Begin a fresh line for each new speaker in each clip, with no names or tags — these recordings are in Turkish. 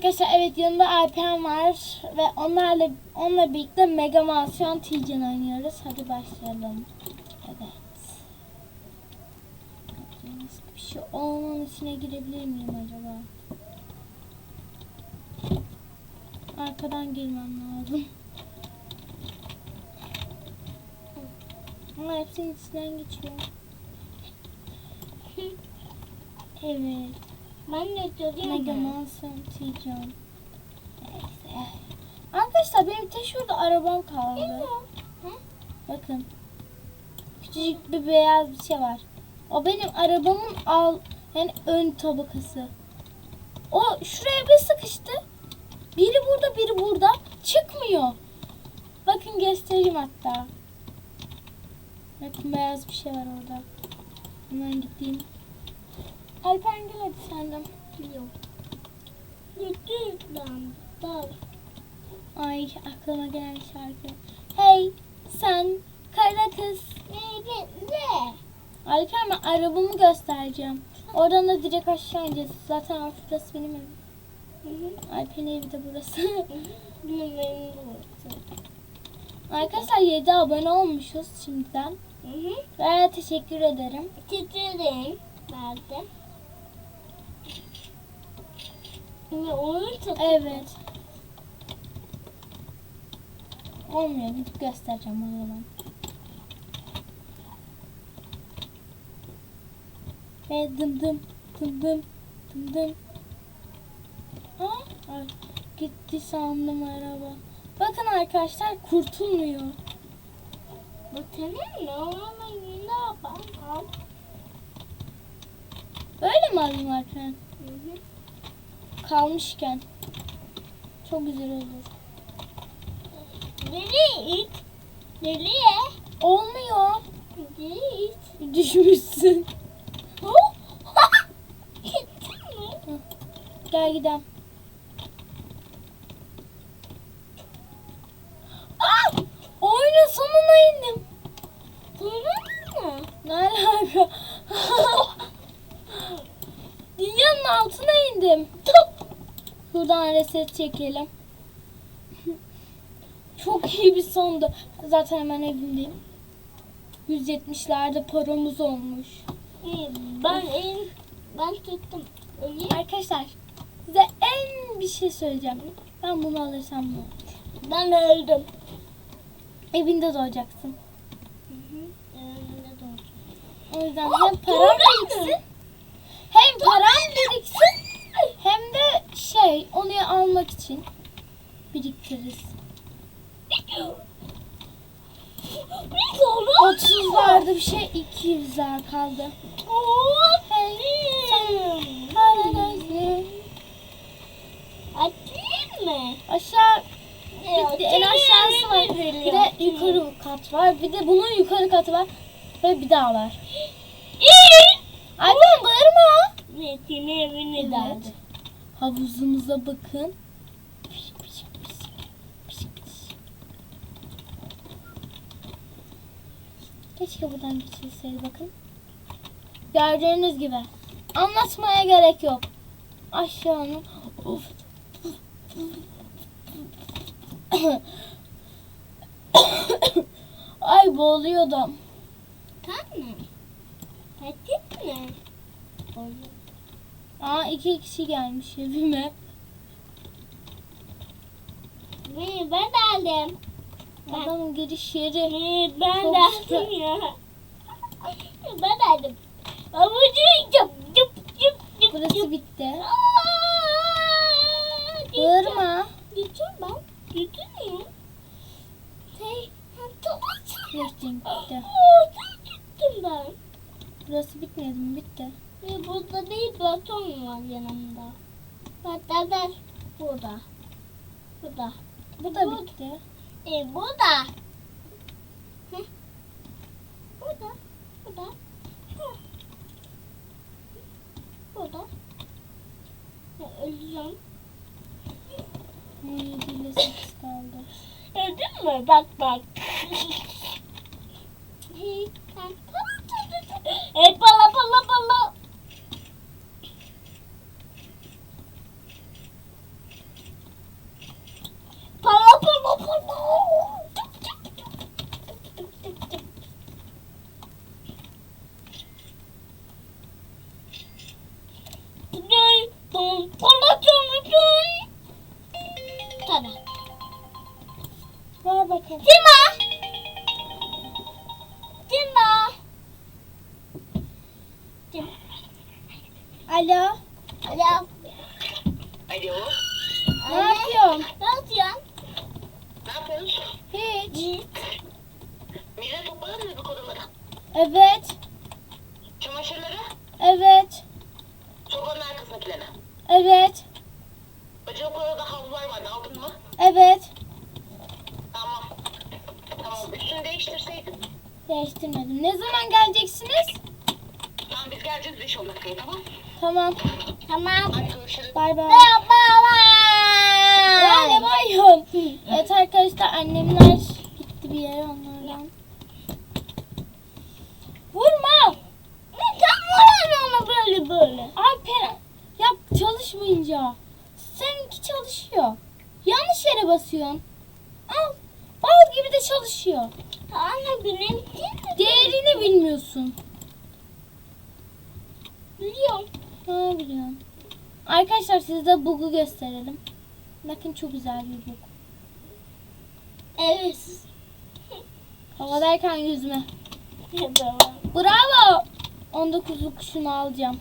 Arkadaşlar evet yanımda Alpen var ve onlarla onunla birlikte Mega Mansion Tijan oynuyoruz. Hadi başlayalım. Evet. Bir şey olmanın içine girebilir miyim acaba? Arkadan girmem lazım. Ama hepsinin içinden geçiyor. Evet.
Ben de mi?
Mansion Tijan. Neyse. Arkadaşlar benim tek şurada arabam kaldı. Bakın. Küçücük bir beyaz bir şey var. O benim arabamın al yani ön tabakası. O şuraya bir sıkıştı. Biri burada, biri burada. Çıkmıyor. Bakın göstereyim hatta. Bakın beyaz bir şey var orada. Hemen gideyim. Alper gel hadi sen de.
Yok. Lütfen. Dal.
Ay aklıma gelen şarkı. Hey sen kara kız.
Ne? Ne?
Alper ben arabamı göstereceğim. Oradan da direkt aşağı ineceğiz. Zaten burası benim evim. Alper'in evi de burası.
Benim benim burası.
Arkadaşlar 7 abone olmuşuz şimdiden.
Hı hı.
Ve teşekkür ederim.
Titredim. Nerede? Ne oyun çok
Evet. Olmuyor. Gidip göstereceğim o zaman. Ve dım dım dım dım dım dım. Ha? Ay, gitti sandım araba. Bakın arkadaşlar kurtulmuyor.
Bu senin ne? Ama yine yapalım. Al.
Böyle mi alayım Alper?
Hı hı.
Kalmışken. Çok güzel olur.
Nereye it? Nereye?
Olmuyor.
Nereye it?
Düşmüşsün.
Oh! Gittin mi?
Gel gidelim. Buradan reset çekelim. Çok iyi bir sondu. Zaten hemen evimdeyim. 170'lerde paramız olmuş.
İyi, Ben en ben tuttum. Öyle
Arkadaşlar size en bir şey söyleyeceğim. Ben bunu alırsam ne olur?
ben öldüm.
Evinde doğacaksın.
Hı hı. Önümde doğdu.
O yüzden
Oh,
hem param
doğru.
biriksin. Hem param biriksin. Hem de şey onu almak için biriktiririz.
Bir doğru.
30'larda bir şey 200'ler kaldı. Hey sen kara gözlü.
Atayım mı?
Aşağı bitti. En aşağısı var. Bir de yukarı kat var. Bir de bunun yukarı katı var. Ve bir daha var. Aynen bağırma.
Metin evine
Evet.
geldi.
Havuzumuza bakın. Keşke buradan geçilseydi bakın. Gördüğünüz gibi. Anlatmaya gerek yok. Aşağının. Of. Ay boğuluyordum.
Tamam mı? Atayım mı? Olur.
Aa iki kişi gelmiş evime.
Ben de aldım. Ben-
Adamın giriş yeri.
Ben de aldım ya. Ben de aldım. Avucu yap yap yap yap
Burası bitti. Bağırma.
Gideceğim ben. Gidemiyorum. Şey.
Geçtim bitti.
Gittim ben.
Burası bitmedi mi? Bitti.
E, burada değil baton var yanımda. Hatta ben burada. Burada.
Bu da
Bu-
bitti.
E burada. Hı. Burada. Burada. Hı. Burada. E, öleceğim.
17 ile 8 kaldı.
Öldün mü? Bak bak. Hey, tamam. E pala pala pala.
Evet.
Çamaşırları,
Evet.
sobanın arkasındakileri.
Evet.
Bacı koruda havlular vardı, aldın mı?
Evet.
Tamam. Tamam, üstünü değiştirseydin.
Değiştirmedim. Ne zaman geleceksiniz?
Tamam, biz geleceğiz 5-10 dakikaya, tamam?
Tamam.
Tamam.
Hadi görüşürüz.
Bay bay.
Baba.
Ya ne? Evet arkadaşlar annemler gitti bir yere onlardan. Vurma.
Neden vuruyorsun ona böyle böyle?
Alper yap çalışmayınca. Seninki çalışıyor. Yanlış yere basıyorsun. Al. Bal gibi de çalışıyor.
Anne benim değil mi?
Bilmiyorsun.
Biliyorum.
Ha biliyorum. Arkadaşlar size bug'u gösterelim. Bakın çok güzel bir bug.
Evet.
Havadayken yüzme. Bravo. 19'luk şunu alacağım.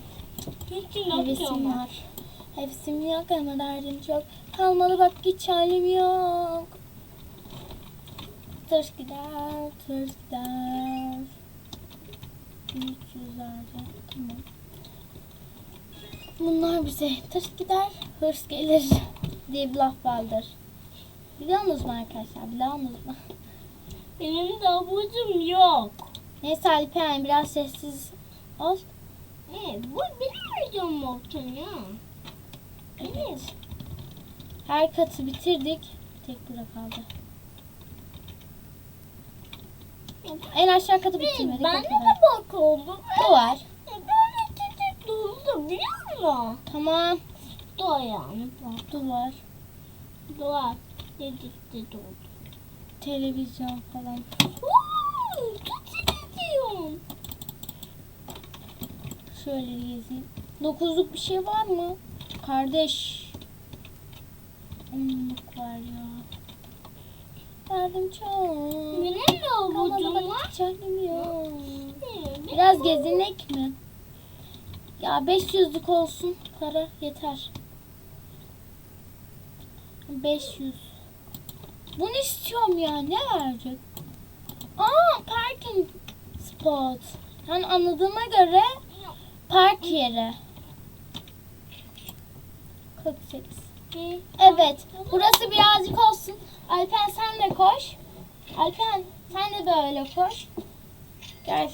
Hiç
Hevesim
yok
var. Hevesim yok ama derdim çok. Kalmalı bak hiç halim yok. Tırs gider, tırs gider. 300 vereceğim. Tamam. Bunlar bize tırs gider, hırs gelir diye bir laf vardır. Biliyor musunuz mu arkadaşlar? Biliyor musunuz mu?
Benim de avucum yok.
Neyse Alperen biraz sessiz ol.
E, bu benim videom olsun ya. Evet.
Her katı bitirdik. Tek bura kaldı. En aşağı katı bitirmedik.
Ben de
kadar.
bak oldu.
Bu var.
Böyle çiçek doldu biliyor musun?
Tamam.
Doğa yani. Bak.
Bu var.
Doğa. Dedikte doldu.
Televizyon falan.
Uuu, çok seviyorum.
Şöyle gezeyim. Dokuzluk bir şey var mı? Kardeş. Onluk var ya. Derdim çok.
Benim
Kalmadı
avucum var.
yok. Biraz gezinek mi? Ya 500'lük olsun. Para yeter. 500. Bunu istiyorum ya. Ne verecek? Aa parking spot. Yani anladığıma göre park yeri. 48.
E,
Evet. Burası birazcık olsun. Alpen sen de koş. Alpen sen de böyle koş. Gel.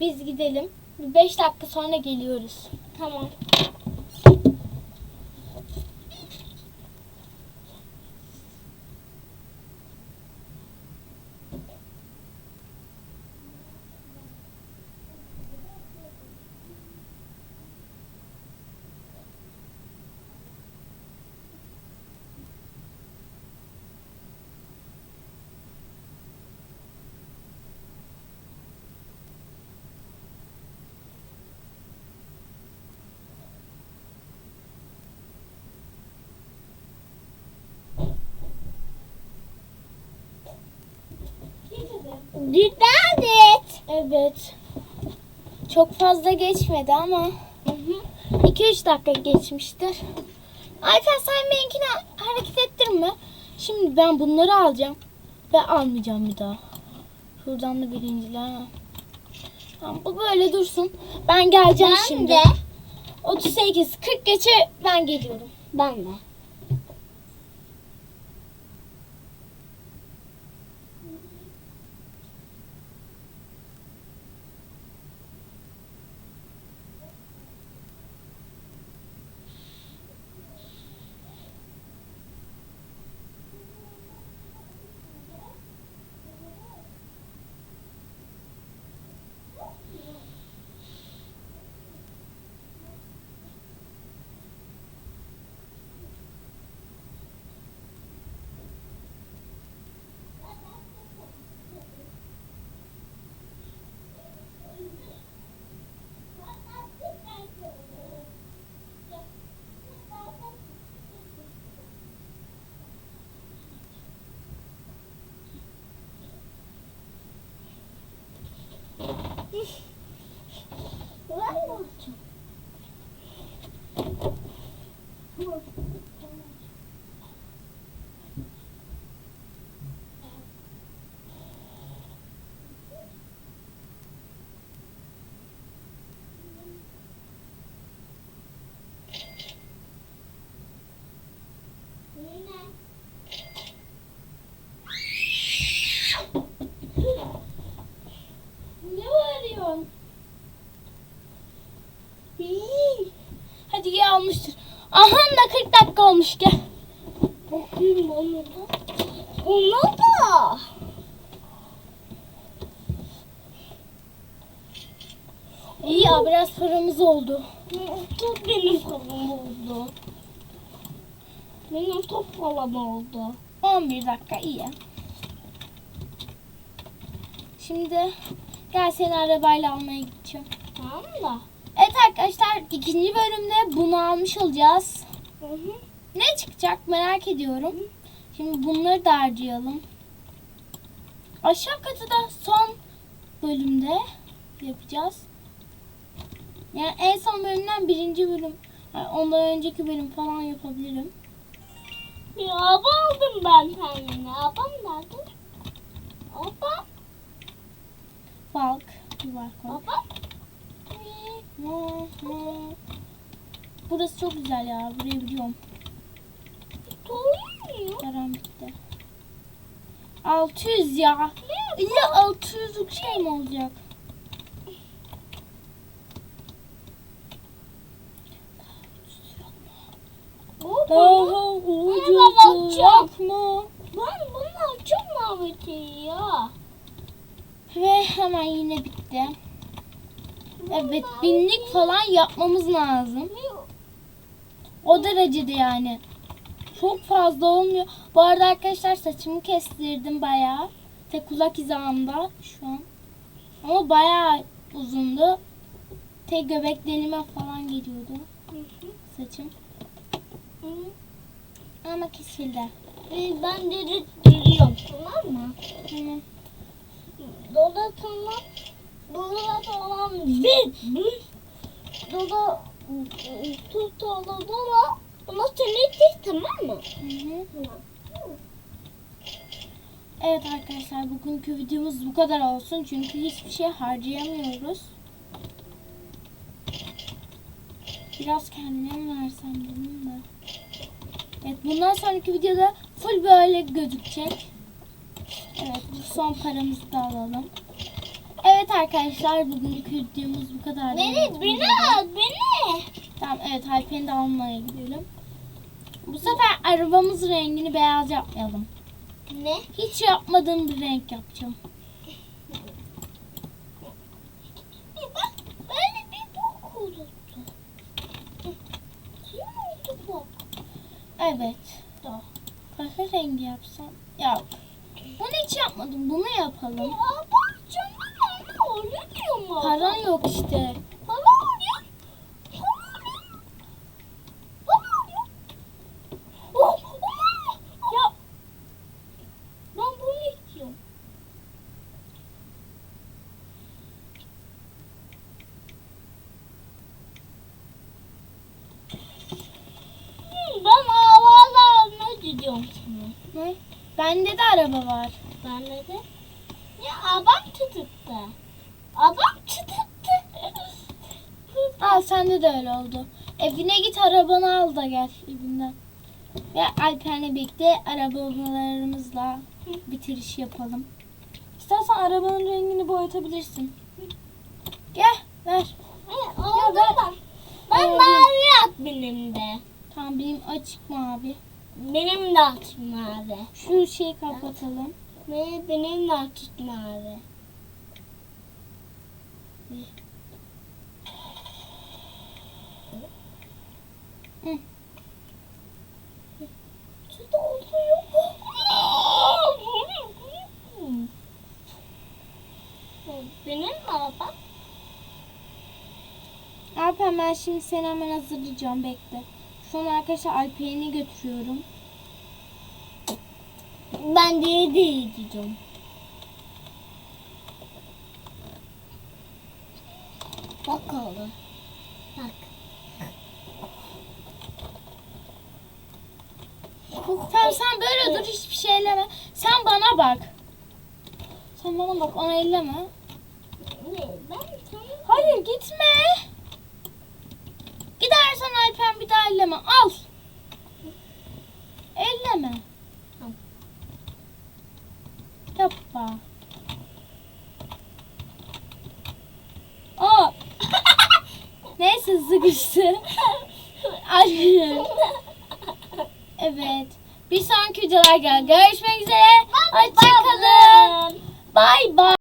Biz gidelim. 5 dakika sonra geliyoruz.
Tamam. Dikkat et.
Evet. Çok fazla geçmedi ama 2-3 dakika geçmiştir. Alpen sen benimkini hareket ettirme. Şimdi ben bunları alacağım. Ve almayacağım bir daha. Şuradan da birinciler. Tamam, bu böyle dursun. Ben geleceğim
Ben
şimdi.
de.
38, 40 geçe ben geliyorum.
Ben de.
Yeah. Almıştır. Aha da 40 dakika olmuş gel.
Bakayım onu da. Onu da.
İyi ya biraz paramız oldu.
Top benim param oldu. Benim top param oldu.
11 dakika iyi. Şimdi gel seni arabayla almaya gideceğim.
Tamam da.
Evet arkadaşlar ikinci bölümde bunu almış olacağız.
Hı hı.
Ne çıkacak merak ediyorum. Şimdi bunları da harcayalım. Aşağı katı da son bölümde yapacağız. Yani en son bölümden birinci bölüm. yani ondan önceki bölüm falan yapabilirim.
Bir araba aldım ben kendime. Arabam nerede? Araba.
Balk. Var.
Araba.
Burası çok güzel ya. Burayı biliyorum. Param bitti. 600 ya. İlla 600'lük şey mi olacak? Daha ucuz yapma.
Ben bunu çok muhabbeti ya.
Ve hemen yine bitti. Evet binlik falan yapmamız lazım. O derecede yani. Çok fazla olmuyor. Bu arada arkadaşlar saçımı kestirdim bayağı. Tek kulak hizamda şu an. Ama bayağı uzundu. Tek göbek delime falan geliyordu saçım. Ama kesildi.
Ee, Ben de duruyorum. Tamam mı?
Tamam.
Tamam. Dola tamam. Bir. Bir. Dola. Tut dola dola. Ona seni tamam mı?
Hı hı.
Tamam.
Evet arkadaşlar bugünkü videomuz bu kadar olsun. Çünkü hiçbir şey harcayamıyoruz. Biraz kendime mi versem dedim de. Evet bundan sonraki videoda full böyle gözükecek. Evet bu son paramızı da alalım. Evet arkadaşlar bugünkü videomuz bu kadar.
Beni, beni al, beni.
Tamam evet Alper'i de almaya gidelim. Bu sefer arabamızın rengini beyaz yapmayalım.
Ne?
Hiç yapmadığım bir renk yapacağım.
Bak, böyle bir bok oldu.
Evet. Kahve rengi yapsam. Yok. Bunu hiç yapmadım. Bunu yapalım.
Ya oluyor mu?
Paran yok işte.
Para oluyor. Para oluyor. Para oluyor. Oh, oh. Ya. Ben bunu istiyorum. Hmm, Ben havalı almayı gidiyorum sana.
Ne? Bende de araba var.
Ben de. Ya abam tutuktu. Abam tutuktu.
Al sende de öyle oldu. Evine git arabanı al da gel evinden. Ve Alper'le birlikte arabalarımızla bitiriş yapalım. İstersen arabanın rengini boyatabilirsin. Gel ver.
Hayır, oldu ben. Ben
Oldu.
mavi at benim de.
Tamam benim açık mavi.
Benim de açık mavi.
Şu şeyi kapatalım.
Benim de açık mavi. Benim mi bak?
Alper ben şimdi seni hemen hazırlayacağım bekle. Şu an arkadaşlar Alper'i götürüyorum.
Ben de yedi yiyeceğim. Bak oldu. Bak.
Tamam sen böyle dur hiçbir şey elleme. Sen bana bak. Sen bana bak onu elleme. Hayır gitme. Gidersen Alpen bir daha elleme. Al. Elleme. Yapma. Aa. Neyse sıkıştı. Ay. Evet. Bir sonraki videolar gel. Görüşmek üzere. Hoşçakalın. Bay bay.